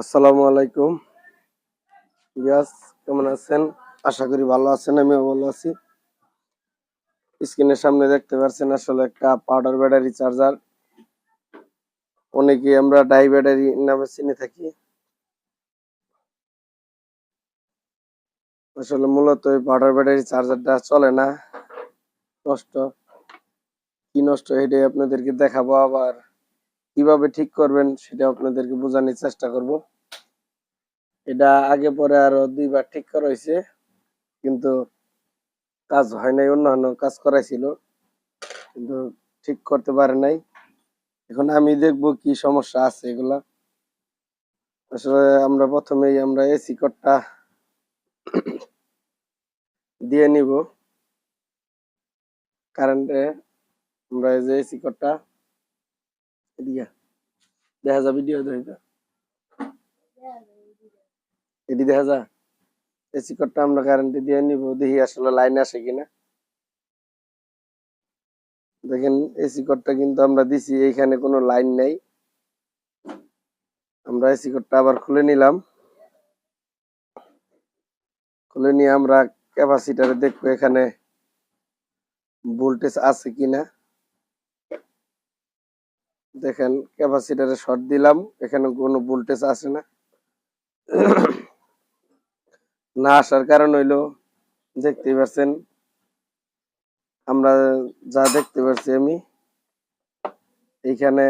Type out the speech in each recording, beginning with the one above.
আসসালামু আলাইকুম। ইয়াস কেমন আছেন? আশা করি ভালো আছেন, আমিও ভালো আছি। স্ক্রিনের সামনে দেখতে পাচ্ছেন আসলে একটা পাউডার ব্যাটারি চার্জার অনেকে আমরা ডাই ব্যাটারি নামে চিনে থাকি। আসলে মূলত এই পাউডার ব্যাটারি চার্জারটা চলে না। নষ্ট। কি নষ্ট, এটাই আপনাদেরকে দেখাবো আবার। কীভাবে ঠিক করবেন সেটা আপনাদেরকে বোঝানোর চেষ্টা করব। এটা আগে পরে আরও দুইবার ঠিক করা হয়েছে, কিন্তু কাজ হয় নাই অন্যান্য কাজ করাইছিল, কিন্তু ঠিক করতে পারে নাই। এখন আমি দেখব কি সমস্যা আছে এগুলা। আসলে আমরা প্রথমেই আমরা এসি কোডটা দিয়ে নিব। কারেন্টে আমরা এই যে এসি কোডটা এদিকে দেখা যাবে ভিডিও দেখা এটি দেখা যা। এসি কোডটা আমরা কারেন্টে দিয়ে নিব, দেখি আসলে লাইন আসে কিনা। দেখেন এসি কোডটা কিন্তু আমরা দিছি এইখানে কোনো লাইন নেই। আমরা এসি কোডটা আবার খুলে নিলাম। খুলে নিয়ে আমরা ক্যাপাসিটারে দেখব এখানে ভোল্টেজ আছে কিনা। দেখেন, ক্যাপাসিটারে শর্ট দিলাম, এখানে কোনো ভোল্টেজ আসে না। না আসার কারণ হইল দেখতে পাচ্ছেন আমরা যা দেখতে পাচ্ছি আমি, এখানে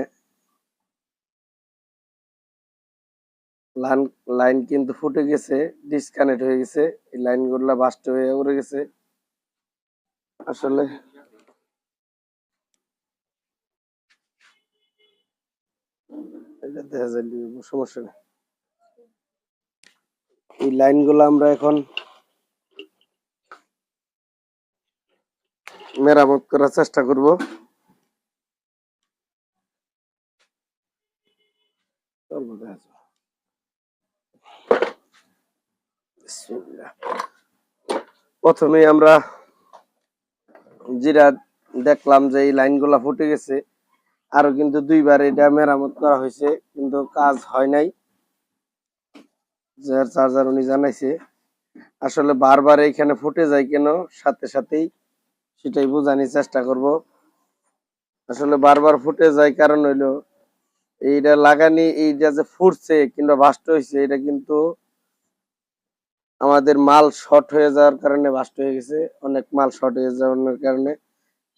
লাইন লাইন কিন্তু ফুটে গেছে ডিসকানেক্ট হয়ে গেছে, এই লাইনগুলা বাস্ট হয়ে উড়ে গেছে। আসলে সমস্যা নেই। এই লাইনগুলো আমরা এখন মেরামত করার চেষ্টা করব। যাক। আমরা যেটা দেখলাম যে এই লাইনগুলা ফুটে গেছে। আরও কিন্তু দুইবার এটা মেরামত করা হয়েছে, কিন্তু কাজ হয় নাই। চার্জার উনি জানাইছে, আসলে বারবার এখানে ফুটে যায় কেন? সাথে সাথেই সেটাই বোঝানোর চেষ্টা করব। আসলে বারবার ফুটে যায় কারণ হইল, এইটা লাগানি, এইটা যে ফুটছে কিংবা বাস্ট হয়েছে এটা কিন্তু আমাদের মাল শর্ট হয়ে যাওয়ার কারণে বাস্ট হয়ে গেছে। অনেক মাল শর্ট হয়ে যাওয়ার কারণে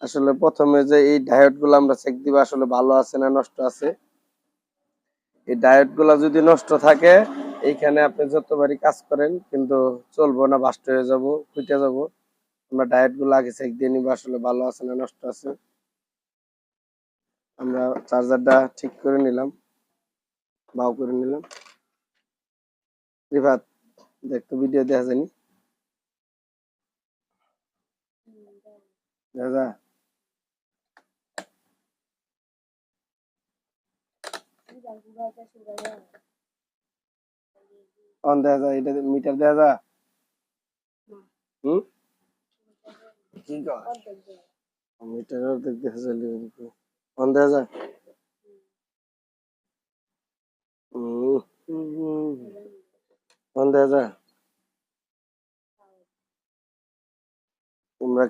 আসলে প্রথমে যে এই ডায়েটগুলো আমরা চেক দিব, আসলে ভালো আছে না নষ্ট আছে? এই ডায়েটগুলা যদি নষ্ট থাকে, এইখানে আপনি যতবারই কাজ করেন, কিন্তু চলবো না, বাস্ট হয়ে যাব ফুটে যাব। আমরা ডায়েটগুলো আগে চেক দিয়ে নিব, আসলে ভালো আছে না নষ্ট আছে। আমরা চার্জারটা ঠিক করে নিলাম, বাউ করে নিলাম। রিফাত দেখতো ভিডিও দেখা যায়নি? দেখা অন দেখা যায়, এটা মিটার দেখা যায়? হুম? কি কয়? মিটার অর্ধেক দেখা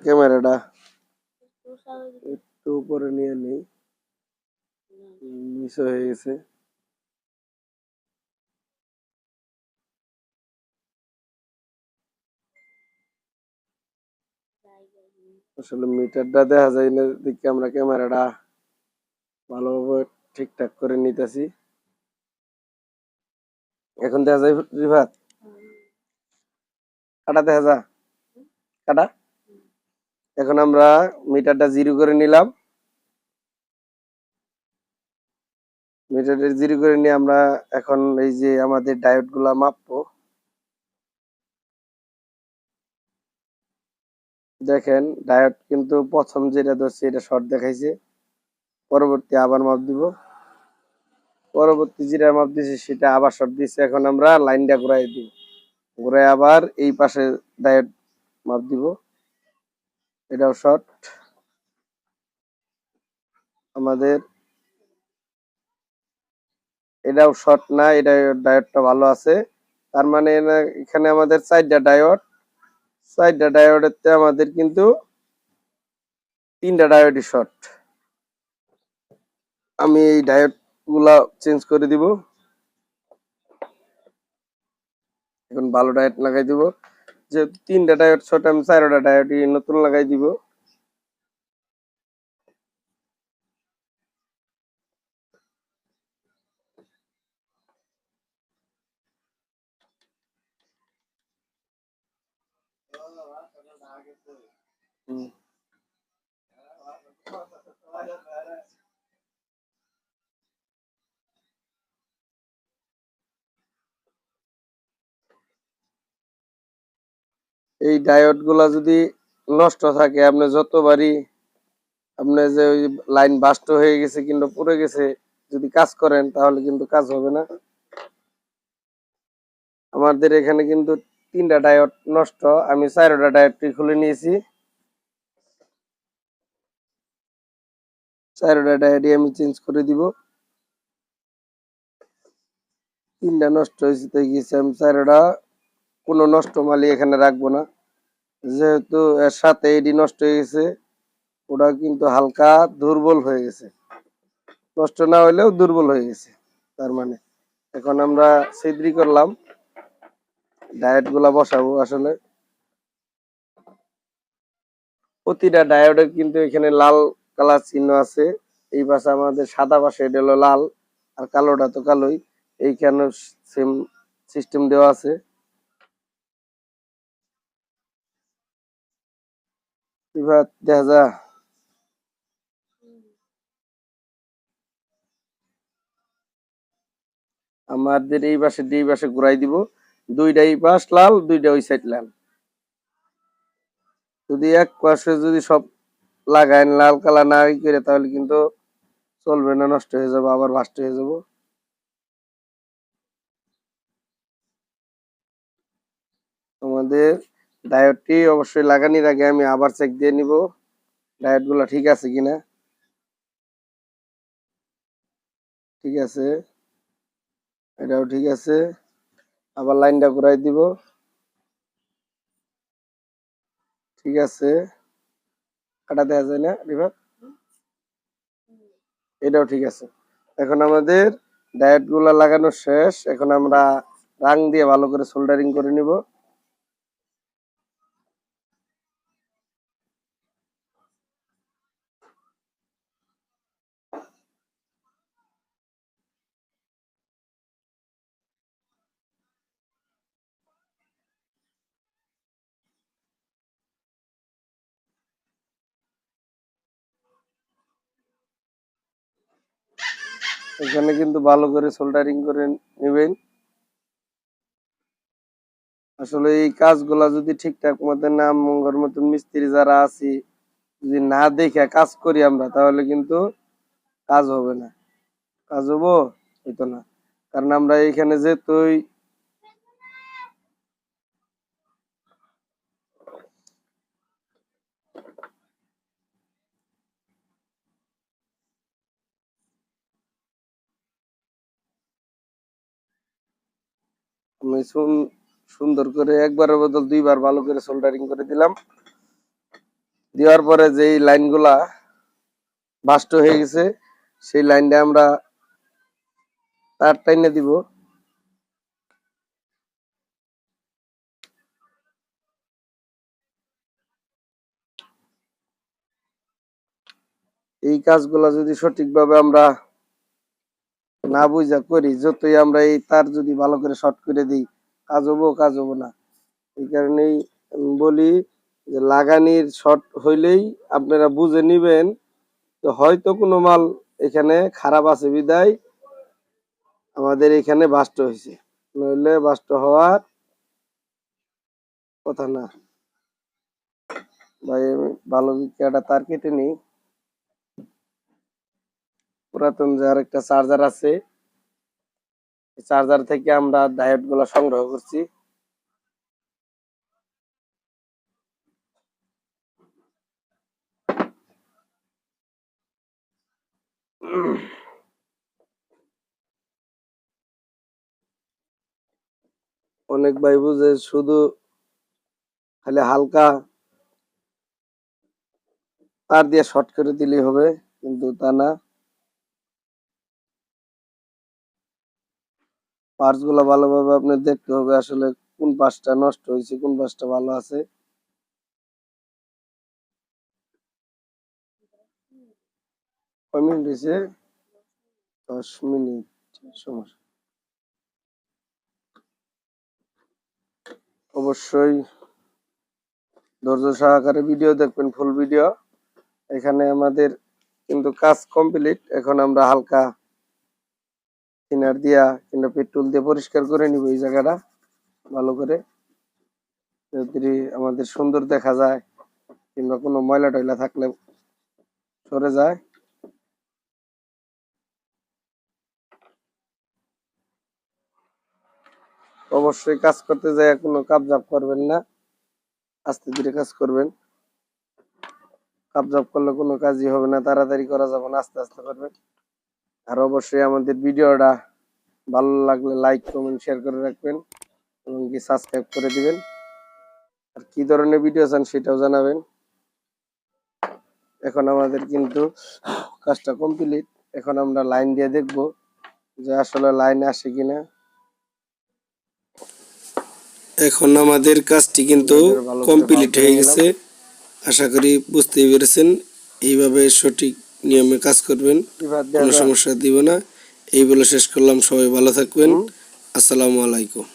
ক্যামেরাটা একটু উপরে নিয়ে নেই। মিস হয়ে গেছে। আসলে মিটারটা দেখা যায় না দেখি আমরা ক্যামেরাটা ভালোভাবে ঠিকঠাক করে নিতেছি। এখন দেখা যায় রিভাত কাটা দেখা যা। কাটা? এখন আমরা মিটারটা জিরো করে নিলাম। মিটারটা জিরো করে নিয়ে আমরা এখন এই যে আমাদের ডায়োডগুলা মাপবো। দেখেন, ডায়োড কিন্তু প্রথম যেটা ধরছে, এটা শর্ট দেখাইছে। পরবর্তী আবার মাপ দিব। পরবর্তী যেটা মাপ দিছে, সেটা আবার শর্ট দিচ্ছে এখন আমরা লাইনটা ঘুরাই দিব। ঘুরাই আবার এই পাশে ডায়োড মাপ দিব। এটাও শর্ট আমাদের এটাও শর্ট না, এটা ডায়োডটা ভালো আছে। তার মানে এখানে আমাদের চারটা ডায়োড। চারটা ডায়োডেতে আমাদের কিন্তু তিনটা ডায়োডই শর্ট। আমি এই ডায়োডগুলা চেঞ্জ করে দিব। এখন ভালো ডায়োড লাগাই দিব। যে তিনটা ডায়োড শর্ট, আমি চারটা ডায়োড নতুন লাগাই দিব। এই ডায়োডগুলা যদি নষ্ট থাকে, আপনি যতবারই আপনি যে ওই লাইন বাস্ট হয়ে গেছে কিংবা পুড়ে গেছে, যদি কাজ করেন তাহলে কিন্তু কাজ হবে না। আমাদের এখানে কিন্তু তিনটা ডায়োড নষ্ট, আমি চারটা ডায়োডটি খুলে নিয়েছি। চারটা ডায়োডই আমি চেঞ্জ করে দিব। তিনটা নষ্ট হয়েছে, তাই গিয়েছে আমি চারটা। কোনো নষ্ট মালি এখানে রাখব না। যেহেতু এর সাথে এডি নষ্ট হয়ে গেছে, ওটা কিন্তু হালকা দুর্বল হয়ে গেছে। নষ্ট না হইলেও দুর্বল হয়ে গেছে, তার মানে। এখন আমরা সিদ্রি করলাম। ডায়েটগুলা বসাবো আসলে। প্রতিটা ডায়োডের কিন্তু এখানে লাল কালার চিহ্ন আছে। এই পাশে আমাদের সাদা পাশে এটা হলো লাল, আর কালোটা তো কালোই। এইখানে সেম সিস্টেম দেওয়া আছে। এবার দেখা যা আমাদের এই পাশে এই পাশে ঘুরাই দিব। দুইটা এই পাশ লাল, দুইটা ওই সাইড লাল। যদি এক পাশে যদি সব লাগায় লাল কালার না করে, তাহলে কিন্তু চলবে না, নষ্ট হয়ে যাবে, আবার বাস্ট হয়ে যাব। আমাদের ডায়োডটি অবশ্যই লাগানির আগে আমি আবার চেক দিয়ে নিব ডায়োডগুলা ঠিক আছে কিনা। ঠিক আছে। এটাও ঠিক আছে। আবার লাইনটা ঘুরাই দিব। ঠিক আছে। কাটা দেওয়া যায় না রিভার এটাও ঠিক আছে। এখন আমাদের ডায়েটগুলা লাগানো শেষ। এখন আমরা রাং দিয়ে ভালো করে সোল্ডারিং করে নিব। এখানে কিন্তু ভালো করে সোল্ডারিং করে নেবেন। আসলে এই কাজগুলা যদি ঠিকঠাক মতো না মঙ্গর মতন মিস্ত্রি যারা আছি, যদি না দেখে কাজ করি আমরা, তাহলে কিন্তু কাজ হবে না। কাজ হব না। কারণ আমরা এখানে যে আমি সুন- সুন্দর করে একবারের বদল দুইবার ভালো করে সোল্ডারিং করে দিলাম। দেওয়ার পরে যেই লাইনগুলা বাস্ট হয়ে গেছে, সেই লাইনটা আমরা তার টাইনে দিব। এই কাজগুলা যদি সঠিকভাবে আমরা না বুঝা করি, যতই আমরা এই তার যদি ভালো করে শর্ট করে দিই, কাজ হব কাজ হব না। এই কারণেই বলি যে লাগানির শর্ট হইলেই আপনারা বুঝে নিবেন তো হয়তো কোনো মাল এখানে খারাপ আছে বিদায়, আমাদের এখানে বাস্ট হয়েছে। নইলে বাস্ট হওয়ার কথা না। ভাই ভালো একটা তার কেটে নিই। পুরাতন যে আরেকটা চার্জার আছে চার্জার থেকে আমরা ডায়েটগুলা সংগ্রহ করছি। অনেক ভাই বুঝে শুধু খালি হালকা তার দিয়ে শর্ট করে দিলেই হবে, কিন্তু তা না। পার্টসগুলো ভালোভাবে আপনার দেখতে হবে আসলে কোন পাশটা নষ্ট হয়েছে, কোন পাশটা ভালো আছে। কয় মিনিট হয়েছে? দশ মিনিট, সমস্যা। অবশ্যই ধৈর্য সহকারে ভিডিও দেখবেন ফুল ভিডিও এখানে আমাদের কিন্তু কাজ কমপ্লিট এখন আমরা হালকা থিনার দিয়া কিংবা পেট্রোল দিয়ে পরিষ্কার করে নিব এই জায়গাটা, ভালো করে। যদি আমাদের সুন্দর দেখা যায় কিংবা কোনো ময়লা টয়লা থাকলে সরে যায়। অবশ্যই কাজ করতে যায় কোনো কাবজাব করবেন না। আস্তে ধীরে কাজ করবেন। কাবজাব করলে কোনো কাজই হবে না, তাড়াতাড়ি করা যাবে না, আস্তে আস্তে করবেন। আর অবশ্যই আমাদের ভিডিওটা ভালো লাগলে লাইক কমেন্ট শেয়ার করে রাখবেন এবং কি সাবস্ক্রাইব করে দিবেন। আর কি ধরনের ভিডিও চান সেটাও জানাবেন। এখন আমাদের কিন্তু কাজটা কমপ্লিট এখন আমরা লাইন দিয়ে দেখব যে আসলে লাইন আসে কিনা। এখন আমাদের কাজটি কিন্তু কমপ্লিট হয়ে গেছে। আশা করি বুঝতেই পেরেছেন। এইভাবে সঠিক নিয়মে কাজ করবেন কোনো সমস্যা দিব না। এই বলে শেষ করলাম সবাই ভালো থাকবেন। আসসালামু আলাইকুম।